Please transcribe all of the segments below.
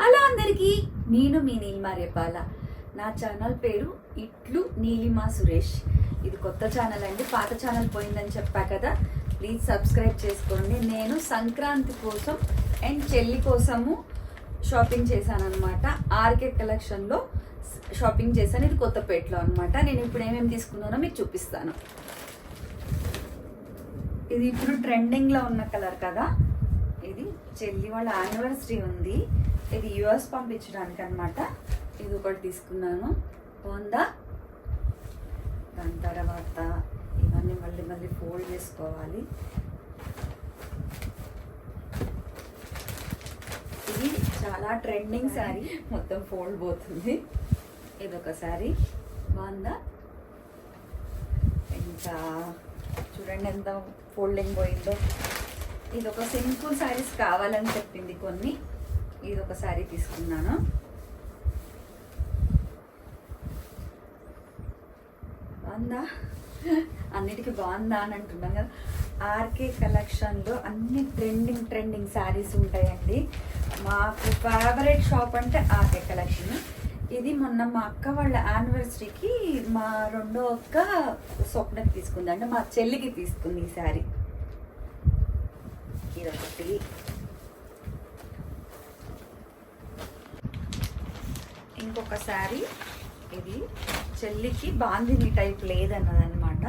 Hello అందరికీ నేను మీ నీలిమా రేపాల నా ఛానల్ పేరు ఇట్లు నీలిమా సురేష్. ఇది కొత్త ఛానల్ అండి పాత ఛానల్ పోయిందని చెప్పా కదా. ప్లీజ్ సబ్స్క్రైబ్ చేసుకోండి. నేను సంక్రాంతి కోసం అండ్ చెల్లి కోసము షాపింగ్ చేశానమాట ఆర్కే కలెక్షన్లో షాపింగ్ చేశాను. ఇది కొత్తపేటలో అనమాట నేను ఇప్పుడు ఏమేమి తీసుకున్నానో మీకు చూపిస్తాను. ఇది ఇప్పుడు ట్రెండింగ్లో ఉన్న కలర్ కదా. ఇది చెల్లి వాళ్ళ యానివర్సరీ ఉంది. ఇది యుఎస్ పంపించడానికి అనమాట ఇది ఒకటి తీసుకున్నాను. బాగుందా? దాని తర్వాత ఇవన్నీ మళ్ళీ మళ్ళీ ఫోల్డ్ చేసుకోవాలి. ఇది చాలా ట్రెండింగ్ శారీ. మొత్తం ఫోల్డ్ పోతుంది. ఇది ఒక శారీ బాగుందా? ఇంకా చూడండి ఎంత ఫోల్డింగ్ పోయిందో. ఇది ఒక సింపుల్ శారీస్ కావాలని చెప్పింది కొన్ని. ఇది ఒక శారీ తీసుకున్నాను. బాగుందా? అన్నిటికీ బాగుందా అని అంటున్నాం కదా. ఆర్కే కలెక్షన్లో అన్ని ట్రెండింగ్ ట్రెండింగ్ శారీస్ ఉంటాయండి. మాకు ఫేవరెట్ షాప్ అంటే ఆర్కే కలెక్షన్. ఇది మొన్న మా అక్క వాళ్ళ యానివర్సరీకి మా రెండో అక్క స్వప్నకి తీసుకుంది అంటే మా చెల్లికి తీసుకుంది ఈ శారీ. ఇదొకటి. ఇంకొక శారీ ఇది చెల్లికి బాందిని టైప్ లేదన్నదన్నమాట.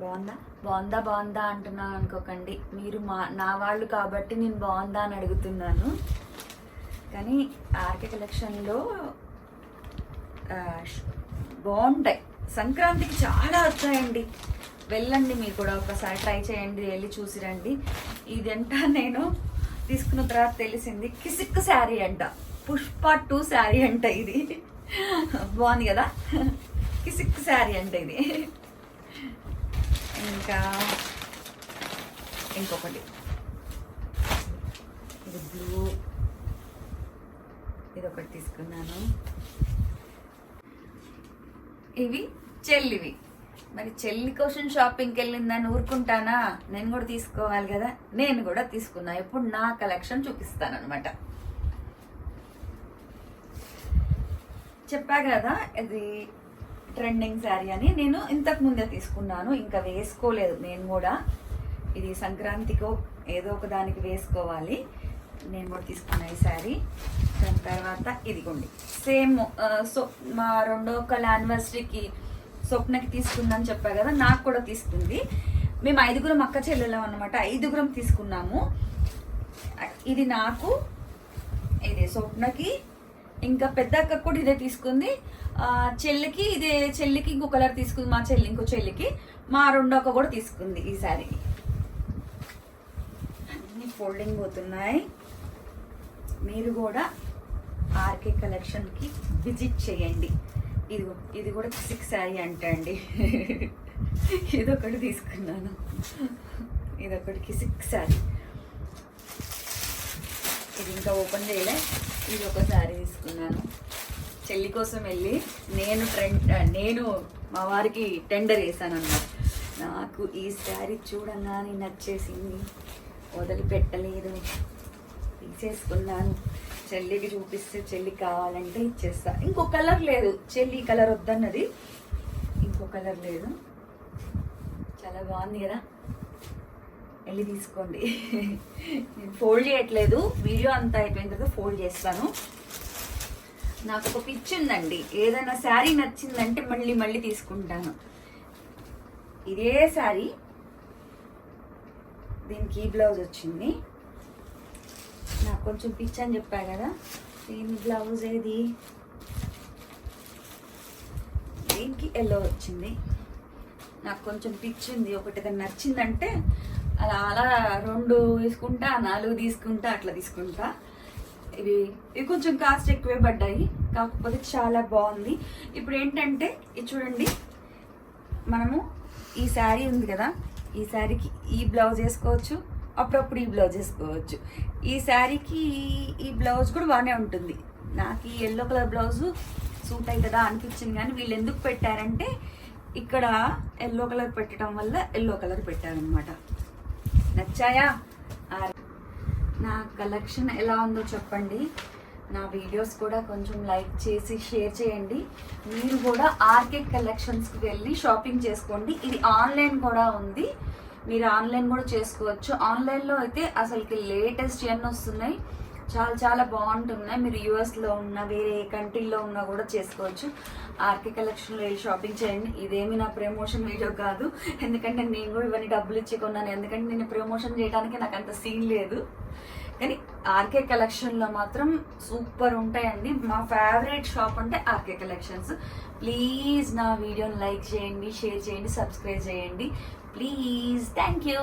బాగుందా? బాగుందా బాగుందా అంటున్నాను అనుకోకండి. మీరు మా నా వాళ్ళు కాబట్టి నేను బాగుందా అని అడుగుతున్నాను. కానీ ఆర్కే కలెక్షన్లో బాగుంటాయి. సంక్రాంతికి చాలా వచ్చాయండి వెళ్ళండి మీరు కూడా ఒకసారి ట్రై చేయండి వెళ్ళి చూసి రండి. ఇదంట నేను తీసుకున్న తర్వాత తెలిసింది కిసిక్ శారీ అంట. పుష్ప టూ శారీ అంట ఇది. బాగుంది కదా? కిసిక్ శారీ అంట ఇది. ఇంకా ఇంకొకటి. ఇది బ్లూ. ఇది ఒకటి తీసుకున్నాను. ఇవి చెల్లివి. మరి చెల్లి కోసం షాపింగ్కి వెళ్ళిందని ఊరుకుంటానా? నేను కూడా తీసుకోవాలి కదా? నేను కూడా తీసుకున్నా. ఎప్పుడు నా కలెక్షన్ చూపిస్తాను అనమాట చెప్పా కదా ఇది ట్రెండింగ్ శారీ అని. నేను ఇంతకు ముందే తీసుకున్నాను ఇంకా వేసుకోలేదు నేను కూడా. ఇది సంక్రాంతికో ఏదో ఒక దానికి వేసుకోవాలి. నేను కూడా తీసుకున్న ఈ శారీ దాని తర్వాత ఇదిగోండి. సేమ్ సో మా రెండో ఒకళ్ళ యానివర్సరీకి స్వప్నకి తీసుకుందని చెప్పా కదా నాకు కూడా తీసుకుంది. మేము ఐదుగురం అక్క చెల్లెలం అనమాట ఐదుగురం తీసుకున్నాము. ఇది నాకు ఇది స్వప్నకి ఇంకా పెద్ద అక్క కూడా ఇదే తీసుకుంది. చెల్లికి ఇదే చెల్లికి ఇంకో కలర్ తీసుకుంది మా చెల్లి ఇంకో చెల్లికి. మా రెండో అక్క కూడా తీసుకుంది ఈ శారీ. అన్ని ఫోల్డింగ్ పోతున్నాయి. మీరు కూడా ఆర్కే కలెక్షన్కి విజిట్ చేయండి. ఇది ఇది కూడా సిక్స్ శారీ అంట అండి ఇదొకటి తీసుకున్నాను. ఇదొకటికి సిక్స్ శారీ. ఇది ఇంకా ఓపెన్ చేయలే. ఇది ఒక శారీ తీసుకున్నాను. చెల్లి కోసం వెళ్ళి నేను ట్రెండ్ నేను మా వారికి టెండర్ వేసాను అన్నమాట నాకు ఈ శారీ చూడంగానే నచ్చేసింది. వదిలిపెట్టలేదు. తీసేసుకున్నాను. చెల్లికి చూపిస్తే చెల్లి కావాలంటే ఇచ్చేస్తా. ఇంకో కలర్ లేదు. చెల్లి కలర్ వద్దన్నది. ఇంకో కలర్ లేదు. చాలా బాగుంది కదా? వెళ్ళి తీసుకోండి. నేను ఫోల్డ్ చేయట్లేదు. వీడియో అంతా అయిపోయిన తర్వాత ఫోల్డ్ చేస్తాను. నాకు ఒక పిచ్చి ఉందండి. ఏదైనా శారీ నచ్చిందంటే మళ్ళీ మళ్ళీ తీసుకుంటాను. ఇదే శారీ. దీనికి ఈ బ్లౌజ్ వచ్చింది. నాకు కొంచెం పిచ్చి అని చెప్పా కదా. దీని బ్లౌజ్ ఏది? దీనికి ఎల్లో వచ్చింది. నాకు కొంచెం పిచ్ ఉంది. ఒకటి నచ్చిందంటే అలా అలా రెండు తీసుకుంటా నాలుగు తీసుకుంటా అట్లా తీసుకుంటా. ఇవి ఇవి కొంచెం కాస్ట్ ఎక్కువే పడ్డాయి. కాకపోతే చాలా బాగుంది. ఇప్పుడు ఏంటంటే ఇది చూడండి. మనము ఈ శారీ ఉంది కదా ఈ శారీకి ఈ బ్లౌజ్ వేసుకోవచ్చు. అప్పుడప్పుడు ఈ బ్లౌజ్ వేసుకోవచ్చు. ఈ శారీకి ఈ- బ్లౌజ్ కూడా బాగానే ఉంటుంది. నాకు ఈ ఎల్లో కలర్ బ్లౌజ్ సూట్ అవుతుందా అనిపించింది కానీ వీళ్ళు ఎందుకు పెట్టారంటే ఇక్కడ ఎల్లో కలర్ పెట్టడం వల్ల ఎల్లో కలర్ పెట్టారనమాట నచ్చాయా? ఆ నా కలెక్షన్ ఎలా ఉందో చెప్పండి. నా వీడియోస్ కూడా కొంచెం లైక్ చేసి షేర్ చేయండి. మీరు కూడా ఆర్కే కలెక్షన్స్కి వెళ్ళి షాపింగ్ చేసుకోండి. ఇది ఆన్లైన్ కూడా ఉంది. మీరు ఆన్లైన్ కూడా చేసుకోవచ్చు. ఆన్లైన్లో అయితే అసలుకి లేటెస్ట్ ఎన్ని వస్తున్నాయి? చాలా చాలా బాగుంటున్నాయి. మీరు యూఎస్లో ఉన్న వేరే కంట్రీలో ఉన్నా కూడా చేసుకోవచ్చు. ఆర్కే కలెక్షన్లో వెళ్ళి షాపింగ్ చేయండి. ఇదేమి నా ప్రమోషన్ వీడియో కాదు. ఎందుకంటే నేను కూడా ఇవన్నీ డబ్బులు ఇచ్చి కొన్నాను. ఎందుకంటే నేను ప్రమోషన్ చేయడానికి నాకు అంత సీన్ లేదు. కానీ ఆర్కే కలెక్షన్లో మాత్రం సూపర్ ఉంటాయండి. మా ఫేవరెట్ షాప్ అంటే ఆర్కే కలెక్షన్స్ ప్లీజ్ నా వీడియోని లైక్ చేయండి షేర్ చేయండి సబ్స్క్రైబ్ చేయండి. Please thank you